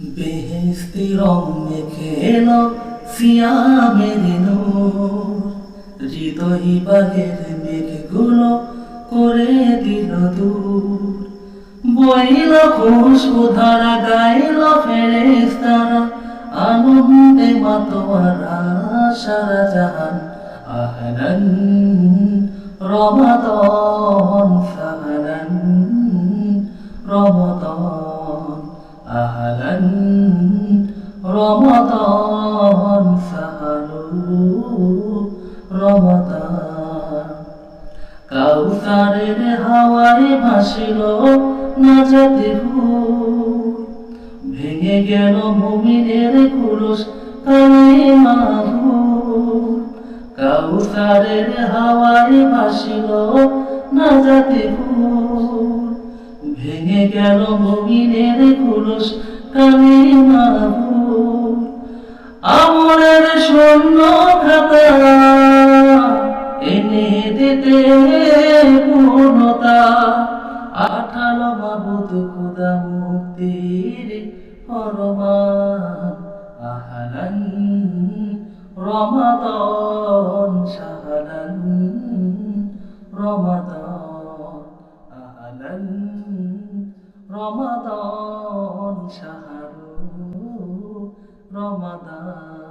বেহেস্তি রং মেখে এলো সিয়ামের নূর। হৃদয় বাগের মেঘগুলো করে দিল দূর। বইল খুশবু ধারা, গাইল ফেরেস্তারা আনন্দে মাতোয়ারা, সারা জাহান। আহলান রমাদন, সাহালান রমাদন। আহলান রমাদন সাহালু রমাদন। কাউসারের হাওয়ায় ভাসিল না যাতে ভেঙে গেল মুমিনের কুরুষ কালে মাহু কাউসারের হাওয়ায় ভাসিল না যাতে ভেঙে গেল মুমিনের কুরুষ কালে মাহু আমরের শূন্য খাতা এনে দিতে পূর্ণতা। আঠালো মাবুদ খুদা মুক্তির ফরমান, আহালান রমাদন শাহালান রমাদন, আহালান রমাদন সাহারু রমাদান